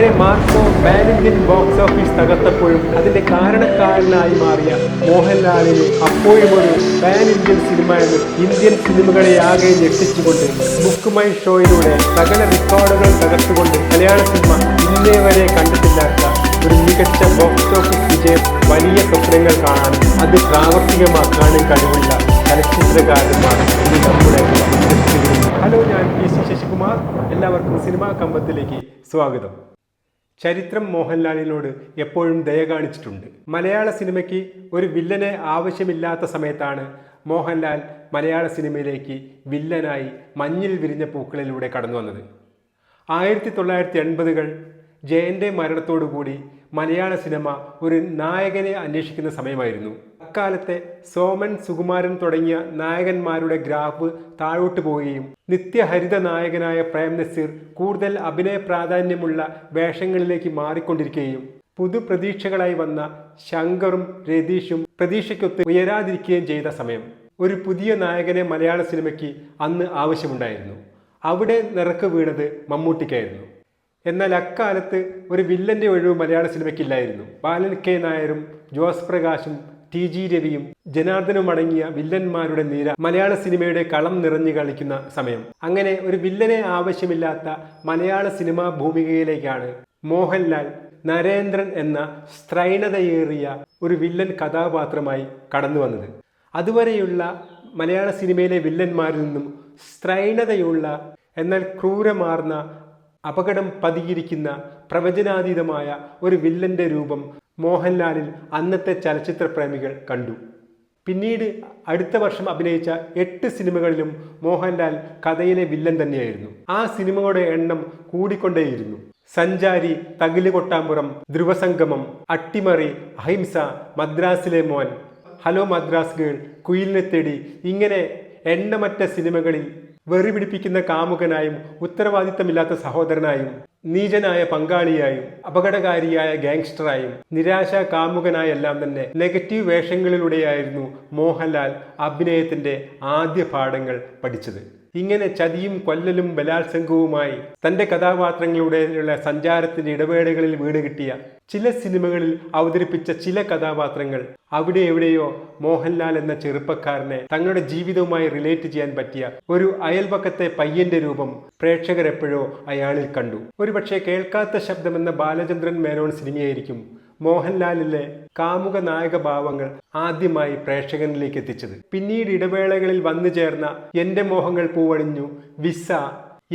അങ്ങനെ മാർക്കോ ബാലിന്ത്യൻ box office തകർത്തപ്പോഴും അതിന്റെ കാരണക്കാരനായി മാറിയ മോഹൻലാലിന് അപ്പോഴും ഒരു പാൻ ഇന്ത്യൻ സിനിമ എന്ന് ഇന്ത്യൻ സിനിമകളെ ആകെ ഞെട്ടിച്ചുകൊണ്ട് ബുക്ക് മൈ ഷോയിലൂടെ സകല റെക്കോർഡുകൾ തകർത്തുകൊണ്ട് മലയാള സിനിമ ഇന്നേ വരെ കണ്ടിട്ടില്ലാത്ത ഒരു മികച്ച ബോക്സ് ഓഫീസ് വിജയം വലിയ സ്വപ്നങ്ങൾ കാണാൻ അത് പ്രാവർത്തികമാക്കാനും കഴിവുള്ള ചലച്ചിത്രകാരന്മാർ ഇത് നമ്മുടെ. ഹലോ ഞാൻ പി സി ശശികുമാർ എല്ലാവർക്കും സിനിമാ കമ്പത്തിലേക്ക് സ്വാഗതം ചരിത്രം മോഹൻലാലിനോട് എപ്പോഴും ദയ കാണിച്ചിട്ടുണ്ട്. മലയാള സിനിമയ്ക്ക് ഒരു വില്ലനെ ആവശ്യമില്ലാത്ത സമയത്താണ് മോഹൻലാൽ മലയാള സിനിമയിലേക്ക് വില്ലനായി മഞ്ഞിൽ വിരിഞ്ഞ പൂക്കളിലൂടെ കടന്നു വന്നത് ആയിരത്തി തൊള്ളായിരത്തി എൺപതുകൾ ജയന്റെ മരണത്തോടുകൂടി മലയാള സിനിമ ഒരു നായകനെ അന്വേഷിക്കുന്ന സമയമായിരുന്നു. അക്കാലത്തെ സോമൻ സുകുമാരൻ തുടങ്ങിയ നായകന്മാരുടെ ഗ്രാഫ് താഴോട്ട് പോവുകയും നിത്യഹരിത നായകനായ പ്രേം നസീർ കൂടുതൽ അഭിനയ പ്രാധാന്യമുള്ള വേഷങ്ങളിലേക്ക് മാറിക്കൊണ്ടിരിക്കുകയും പുതുപ്രതീക്ഷകളായി വന്ന ശങ്കറും രതീഷും പ്രതീക്ഷയ്ക്കൊത്ത് ഉയരാതിരിക്കുകയും ചെയ്ത സമയം. ഒരു പുതിയ നായകനെ മലയാള സിനിമയ്ക്ക് അന്ന് ആവശ്യമുണ്ടായിരുന്നു. അവിടെ നിറക്ക് വീണത് മമ്മൂട്ടിക്കായിരുന്നു. എന്നാൽ അക്കാലത്ത് ഒരു വില്ലന്റെ ഒഴിവ് മലയാള സിനിമയ്ക്കില്ലായിരുന്നു. ബാലൻ കെ നായരും ജോസ് പ്രകാശും ടി ജി രവിയും ജനാർദ്ദനും അടങ്ങിയ വില്ലന്മാരുടെ നിര മലയാള സിനിമയുടെ കളം നിറഞ്ഞു കളിക്കുന്ന സമയം. അങ്ങനെ ഒരു വില്ലനെ ആവശ്യമില്ലാത്ത മലയാള സിനിമാ ഭൂമികയിലേക്കാണ് മോഹൻലാൽ നരേന്ദ്രൻ എന്ന സ്ത്രൈണതയേറിയ ഒരു വില്ലൻ കഥാപാത്രമായി കടന്നു വന്നത്. അതുവരെയുള്ള മലയാള സിനിമയിലെ വില്ലന്മാരിൽ നിന്നും സ്ത്രൈണതയുള്ള എന്നാൽ ക്രൂരമാർന്ന അപകടം പതിയിരിക്കുന്ന പ്രവചനാതീതമായ ഒരു വില്ലന്റെ രൂപം മോഹൻലാലിൽ അന്നത്തെ ചലച്ചിത്ര പ്രേമികൾ കണ്ടു. പിന്നീട് അടുത്ത വർഷം അഭിനയിച്ച എട്ട് സിനിമകളിലും മോഹൻലാൽ കഥയിലെ വില്ലൻ തന്നെയായിരുന്നു. ആ സിനിമകളുടെ എണ്ണം കൂടിക്കൊണ്ടേയിരുന്നു. സഞ്ചാരി തകിൽ കൊട്ടാമ്പുറം ധ്രുവസംഗമം അട്ടിമറി അഹിംസ മദ്രാസിലെ മോൻ ഹലോ മദ്രാസ് ഗേൾ കുയിലിനെ തേടി ഇങ്ങനെ എണ്ണമറ്റ സിനിമകളിൽ വെറി പിടിപ്പിക്കുന്ന കാമുകനായും ഉത്തരവാദിത്തമില്ലാത്ത സഹോദരനായും നീചനായ പങ്കാളിയായും അപകടകാരിയായ ഗാങ്സ്റ്ററായും നിരാശ കാമുകനായെല്ലാം തന്നെ നെഗറ്റീവ് വേഷങ്ങളിലൂടെയായിരുന്നു മോഹൻലാൽ അഭിനയത്തിന്റെ ആദ്യ പാഠങ്ങൾ പഠിച്ചത്. ഇങ്ങനെ ചതിയും കൊല്ലലും ബലാത്സംഗവുമായി തന്റെ കഥാപാത്രങ്ങളുടെയുള്ള സഞ്ചാരത്തിന്റെ ഇടവേളകളിൽ വീട് കിട്ടിയ ചില സിനിമകളിൽ അവതരിപ്പിച്ച ചില കഥാപാത്രങ്ങൾ അവിടെ എവിടെയോ മോഹൻലാൽ എന്ന ചെറുപ്പക്കാരനെ തങ്ങളുടെ ജീവിതവുമായി റിലേറ്റ് ചെയ്യാൻ പറ്റിയ ഒരു അയൽപക്കത്തെ പയ്യന്റെ രൂപം പ്രേക്ഷകരെപ്പോഴോ അയാളിൽ കണ്ടു. ഒരുപക്ഷെ കേൾക്കാത്ത ശബ്ദമെന്ന ബാലചന്ദ്രൻ മേനോൻ സിനിമയായിരിക്കും മോഹൻലാലിലെ കാമുക നായക ഭാവങ്ങൾ ആദ്യമായി പ്രേക്ഷകനിലേക്ക് എത്തിച്ചത്. പിന്നീട് ഇടവേളകളിൽ വന്നു ചേർന്ന എന്റെ മോഹങ്ങൾ പൂവണിഞ്ഞു. വിസ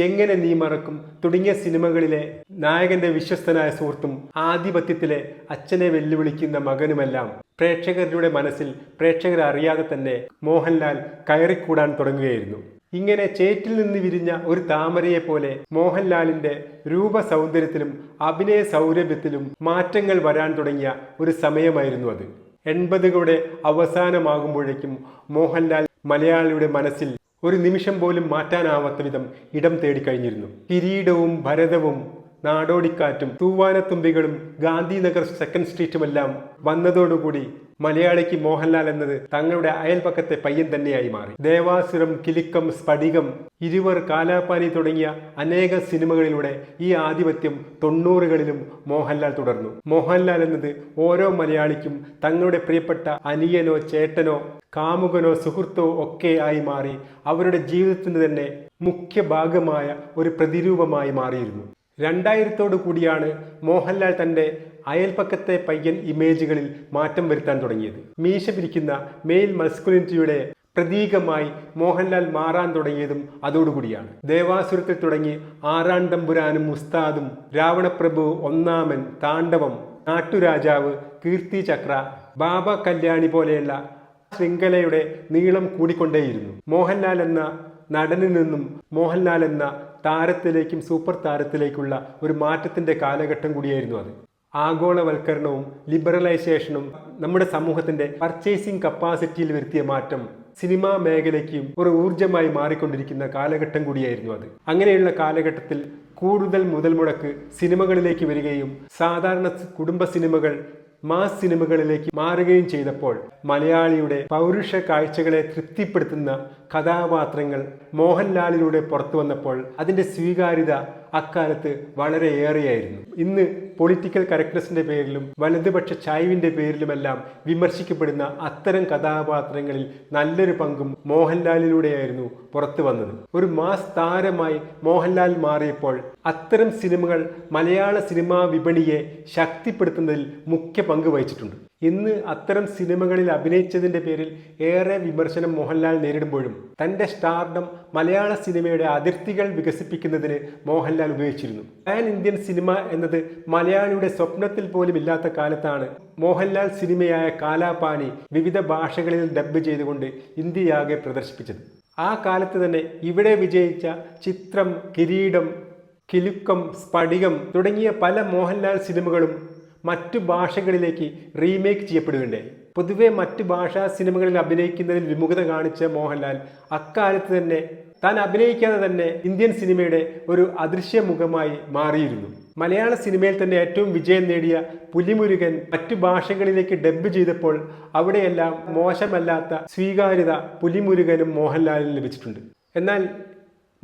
എങ്ങനെ നീ മറക്കും തുടങ്ങിയ സിനിമകളിലെ നായകന്റെ വിശ്വസ്തനായ സുഹൃത്തും ആധിപത്യത്തിലെ അച്ഛനെ വെല്ലുവിളിക്കുന്ന മകനുമെല്ലാം പ്രേക്ഷകരുടെ മനസ്സിൽ പ്രേക്ഷകർ അറിയാതെ തന്നെ മോഹൻലാൽ കയറിക്കൂടാൻ തുടങ്ങുകയായിരുന്നു. ഇങ്ങനെ ചേറ്റിൽ നിന്ന് വിരിഞ്ഞ ഒരു താമരയെ പോലെ മോഹൻലാലിന്റെ രൂപ സൗന്ദര്യത്തിലും അഭിനയ സൗരഭ്യത്തിലും മാറ്റങ്ങൾ വരാൻ തുടങ്ങിയ ഒരു സമയമായിരുന്നു അത്. എൺപതുകളുടെ അവസാനമാകുമ്പോഴേക്കും മോഹൻലാൽ മലയാളിയുടെ മനസ്സിൽ ഒരു നിമിഷം പോലും മാറ്റാനാവാത്ത വിധം ഇടം തേടിക്കഴിഞ്ഞിരുന്നു കിരീടവും ഭരതവും നാടോടിക്കാറ്റും തൂവാനത്തുമ്പികളും ഗാന്ധിനഗർ സെക്കൻഡ് സ്ട്രീറ്റുമെല്ലാം വന്നതോടുകൂടി മലയാളിക്ക് മോഹൻലാൽ എന്നത് തങ്ങളുടെ അയൽപക്കത്തെ പയ്യൻ തന്നെയായി മാറി. ദേവാസുരം കിലുക്കം സ്ഫടികം ഇരുവർ കാലാപാനി തുടങ്ങിയ അനേക സിനിമകളിലൂടെ ഈ ആധിപത്യം തൊണ്ണൂറുകളിലും മോഹൻലാൽ തുടർന്നു. മോഹൻലാൽ എന്നത് ഓരോ മലയാളിക്കും തങ്ങളുടെ പ്രിയപ്പെട്ട അനിയനോ ചേട്ടനോ കാമുകനോ സുഹൃത്തോ ഒക്കെ ആയി മാറി അവരുടെ ജീവിതത്തിന് തന്നെ മുഖ്യ ഭാഗമായ ഒരു പ്രതിരൂപമായി മാറിയിരുന്നു. രണ്ടായിരത്തോടു കൂടിയാണ് മോഹൻലാൽ തന്റെ അയൽപക്കത്തെ പയ്യൻ ഇമേജുകളിൽ മാറ്റം വരുത്താൻ തുടങ്ങിയത്. മീശ പിരിക്കുന്ന മെയിൽ മസ്കുലിനിറ്റിയുടെ പ്രതീകമായി മോഹൻലാൽ മാറാൻ തുടങ്ങിയതും അതോടുകൂടിയാണ്. ദേവാസുരത്തിൽ തുടങ്ങി ആറാം ഉസ്താദും രാവണപ്രഭു ഒന്നാമൻ താണ്ഡവം നാട്ടുരാജാവ് കീർത്തി ചക്ര ബാബ കല്യാണി പോലെയുള്ള ശൃംഖലയുടെ നീളം കൂടിക്കൊണ്ടേയിരുന്നു. മോഹൻലാൽ എന്ന നടനിൽ നിന്നും മോഹൻലാൽ എന്ന താരത്തിലേക്കും സൂപ്പർ താരത്തിലേക്കുള്ള ഒരു മാറ്റത്തിന്റെ കാലഘട്ടം കൂടിയായിരുന്നു അത്. ആഗോളവൽക്കരണവും ലിബറലൈസേഷനും നമ്മുടെ സമൂഹത്തിന്റെ പർച്ചേസിംഗ് കപ്പാസിറ്റിയിൽ വരുത്തിയ മാറ്റം സിനിമാ മേഖലയ്ക്കും ഒരു ഊർജമായി മാറിക്കൊണ്ടിരിക്കുന്ന കാലഘട്ടം കൂടിയായിരുന്നു അത്. അങ്ങനെയുള്ള കാലഘട്ടത്തിൽ കൂടുതൽ മുതൽ മുടക്ക് സിനിമകളിലേക്ക് വരികയും സാധാരണ കുടുംബ സിനിമകൾ മാസ് സിനിമകളിലേക്ക് മാറുകയും ചെയ്തപ്പോൾ മലയാളിയുടെ പൗരുഷ കാഴ്ചകളെ തൃപ്തിപ്പെടുത്തുന്ന കഥാപാത്രങ്ങൾ മോഹൻലാലിലൂടെ പുറത്തു വന്നപ്പോൾ അതിന്റെ സ്വീകാര്യത അക്കാലത്ത് വളരെ ഏറെയായിരുന്നു. ഇന്ന് പൊളിറ്റിക്കൽ കറക്റ്റ്നെസിന്റെ പേരിലും വലതുപക്ഷ ചായവിന്റെ പേരിലുമെല്ലാം വിമർശിക്കപ്പെടുന്ന അത്തരം കഥാപാത്രങ്ങളിൽ നല്ലൊരു പങ്കും മോഹൻലാലിലൂടെയായിരുന്നു പുറത്തു വന്നത്. ഒരു മാസ് താരമായി മോഹൻലാൽ മാറിയപ്പോൾ അത്തരം സിനിമകൾ മലയാള സിനിമാ വിപണിയെ ശക്തിപ്പെടുത്തുന്നതിൽ മുഖ്യ പങ്ക് വഹിച്ചിട്ടുണ്ട്. ഇന്ന് അത്തരം സിനിമകളിൽ അഭിനയിച്ചതിന്റെ പേരിൽ ഏറെ വിമർശനം മോഹൻലാൽ നേരിടുമ്പോഴും തന്റെ സ്റ്റാർഡം മലയാള സിനിമയുടെ അതിർത്തികൾ വികസിപ്പിക്കുന്നതിന് മോഹൻലാൽ ഉപയോഗിച്ചിരുന്നു. പാൻ ഇന്ത്യൻ സിനിമ എന്നത് മലയാളിയുടെ സ്വപ്നത്തിൽ പോലും ഇല്ലാത്ത കാലത്താണ് മോഹൻലാൽ സിനിമയായ കാലാപാനി വിവിധ ഭാഷകളിൽ ഡബ്ബ് ചെയ്തുകൊണ്ട് ഇന്ത്യയാകെ പ്രദർശിപ്പിച്ചത്. ആ കാലത്ത് തന്നെ ഇവിടെ വിജയിച്ച ചിത്രം കിരീടം കിലുക്കം സ്ഫടികം തുടങ്ങിയ പല മോഹൻലാൽ സിനിമകളും മറ്റു ഭാഷകളിലേക്ക് റീമേക്ക് ചെയ്യപ്പെടുകയുണ്ടായി പൊതുവെ മറ്റു ഭാഷാ സിനിമകളിൽ അഭിനയിക്കുന്നതിൽ വിമുഖത കാണിച്ച മോഹൻലാൽ അക്കാലത്ത് തന്നെ താൻ അഭിനയിക്കാതെ തന്നെ ഇന്ത്യൻ സിനിമയുടെ ഒരു അദൃശ്യ മുഖമായി മാറിയിരുന്നു. മലയാള സിനിമയിൽ തന്നെ ഏറ്റവും വിജയം നേടിയ പുലിമുരുകൻ മറ്റു ഭാഷകളിലേക്ക് ഡബ് ചെയ്തപ്പോൾ അവിടെയെല്ലാം മോശമല്ലാത്ത സ്വീകാര്യത പുലിമുരുകനും മോഹൻലാലിന് ലഭിച്ചിട്ടുണ്ട്. എന്നാൽ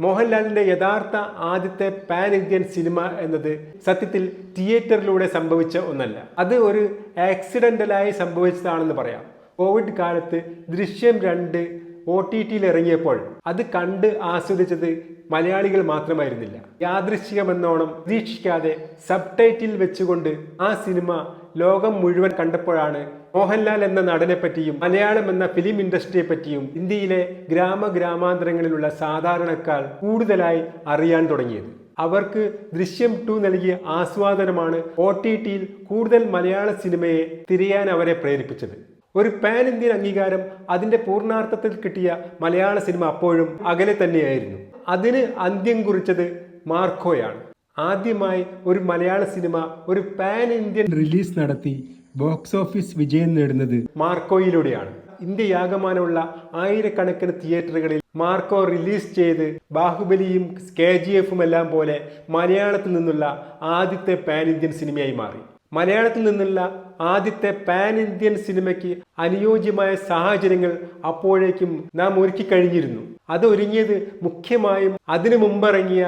മോഹൻലാലിന്റെ യഥാർത്ഥ ആദ്യത്തെ പാൻ ഇന്ത്യൻ സിനിമ എന്നത് സത്യത്തിൽ തിയേറ്ററിലൂടെ സംഭവിച്ച ഒന്നല്ല. അത് ഒരു ആക്സിഡന്റലായി സംഭവിച്ചതാണെന്ന് പറയാം. കോവിഡ് കാലത്ത് ദൃശ്യം രണ്ട് ഒ ടി ടിയിൽ ഇറങ്ങിയപ്പോൾ അത് കണ്ട് ആസ്വദിച്ചത് മലയാളികൾ മാത്രമായിരുന്നില്ല. യാദൃശ്ചികമെന്നോണം പ്രതീക്ഷിക്കാതെ സബ് ടൈറ്റിൽ വെച്ചുകൊണ്ട് ആ സിനിമ ലോകം മുഴുവൻ കണ്ടപ്പോഴാണ് മോഹൻലാൽ എന്ന നടനെ പറ്റിയും മലയാളം എന്ന ഫിലിം ഇൻഡസ്ട്രിയെ പറ്റിയും ഇന്ത്യയിലെ ഗ്രാമ ഗ്രാമാന്തരങ്ങളിലുള്ള സാധാരണക്കാർ കൂടുതലായി അറിയാൻ തുടങ്ങിയത്. അവർക്ക് ദൃശ്യം ടു നൽകിയ ആസ്വാദനമാണ് ഒ ടി ടിയിൽ കൂടുതൽ മലയാള സിനിമയെ തിരയാൻ അവരെ പ്രേരിപ്പിച്ചത്. ഒരു പാൻ ഇന്ത്യൻ അംഗീകാരം അതിന്റെ പൂർണാർത്ഥത്തിൽ കിട്ടിയ മലയാള സിനിമ അപ്പോഴും അകലെ തന്നെയായിരുന്നു. അതിന് അന്ത്യം കുറിച്ചത് മാർക്കോയാണ്. ആദ്യമായി ഒരു മലയാള സിനിമ ഒരു പാൻ ഇന്ത്യൻ റിലീസ് നടത്തി ബോക്സ് ഓഫീസ് വിജയം നേടുന്നത് മാർക്കോയിലൂടെയാണ്. ഇന്ത്യയാകമാനമുള്ള ആയിരക്കണക്കിന് തിയേറ്ററുകളിൽ മാർക്കോ റിലീസ് ചെയ്ത് ബാഹുബലിയും കെ ജി എഫും എല്ലാം പോലെ മലയാളത്തിൽ നിന്നുള്ള ആദ്യത്തെ പാൻ ഇന്ത്യൻ സിനിമയായി മാറി. മലയാളത്തിൽ നിന്നുള്ള ആദ്യത്തെ പാൻ ഇന്ത്യൻ സിനിമയ്ക്ക് അനുയോജ്യമായ സാഹചര്യങ്ങൾ അപ്പോഴേക്കും നാം ഒരുക്കി കഴിഞ്ഞിരുന്നു. അത് ഒരുങ്ങിയത് മുഖ്യമായും അതിനു മുമ്പിറങ്ങിയ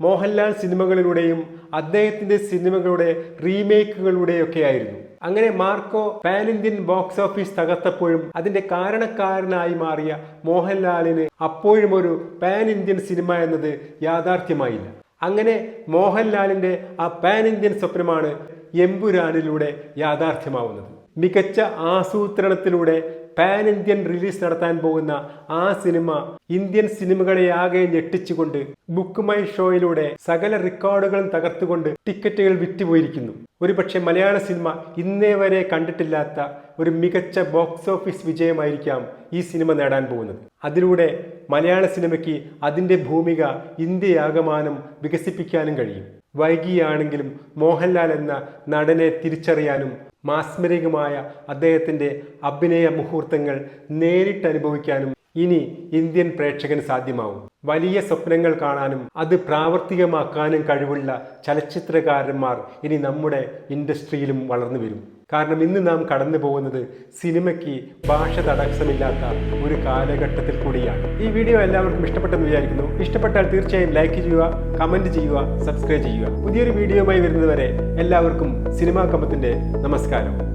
മോഹൻലാൽ സിനിമകളിലൂടെയും അദ്ദേഹത്തിന്റെ സിനിമകളുടെ റീമേക്കുകളിലൂടെയൊക്കെ ആയിരുന്നു. അങ്ങനെ Marco pan Indian box office തകർത്തപ്പോഴും അതിന്റെ കാരണക്കാരനായി മാറിയ മോഹൻലാലിന് അപ്പോഴും ഒരു പാൻ ഇന്ത്യൻ സിനിമ എന്നത് യാഥാർത്ഥ്യമായില്ല. അങ്ങനെ മോഹൻലാലിന്റെ ആ പാൻ ഇന്ത്യൻ സ്വപ്നമാണ് എമ്പുരാനിലൂടെ യാഥാർത്ഥ്യമാവുന്നത്. മികച്ച ആസൂത്രണത്തിലൂടെ പാൻ ഇന്ത്യൻ റിലീസ് നടത്താൻ പോകുന്ന ആ സിനിമ ഇന്ത്യൻ സിനിമകളെയാകെ ഞെട്ടിച്ചുകൊണ്ട് ബുക്ക് മൈ ഷോയിലൂടെ സകല റെക്കോർഡുകളും തകർത്തുകൊണ്ട് ടിക്കറ്റുകൾ വിറ്റുപോയിരിക്കുന്നു. ഒരുപക്ഷെ മലയാള സിനിമ ഇന്നേ വരെ കണ്ടിട്ടില്ലാത്ത ഒരു മികച്ച ബോക്സ് ഓഫീസ് വിജയമായിരിക്കാം ഈ സിനിമ നേടാൻ പോകുന്നത്. അതിലൂടെ മലയാള സിനിമയ്ക്ക് അതിന്റെ ഭൂമിക ഇന്ത്യയാകമാനം വികസിപ്പിക്കാനും കഴിയും. വൈകിയാണെങ്കിലും മോഹൻലാൽ എന്ന നടനെ തിരിച്ചറിയാനും മാസ്മരികമായ അദ്ദേഹത്തിന്റെ അഭിനയ മുഹൂർത്തങ്ങൾ നേരിട്ട് അനുഭവിക്കാനും ഇനി ഇന്ത്യൻ പ്രേക്ഷകന് സാധ്യമാവും. വലിയ സ്വപ്നങ്ങൾ കാണാനും അത് പ്രാവർത്തികമാക്കാനും കഴിവുള്ള ചലച്ചിത്രകാരന്മാർ ഇനി നമ്മുടെ ഇൻഡസ്ട്രിയിലും വളർന്നു വരും കാരണം ഇന്ന് നാം കടന്നു പോകുന്നത് സിനിമയ്ക്ക് ഭാഷ തടസ്സമില്ലാത്ത ഒരു കാലഘട്ടത്തിൽ കൂടിയാണ്. ഈ വീഡിയോ എല്ലാവർക്കും ഇഷ്ടപ്പെട്ടെന്ന് വിചാരിക്കുന്നു. ഇഷ്ടപ്പെട്ടാൽ തീർച്ചയായും ലൈക്ക് ചെയ്യുക കമന്റ് ചെയ്യുക സബ്സ്ക്രൈബ് ചെയ്യുക. പുതിയൊരു വീഡിയോയുമായി വരുന്നതുവരെ എല്ലാവർക്കും സിനിമാ കമ്പത്തിന്റെ നമസ്കാരം.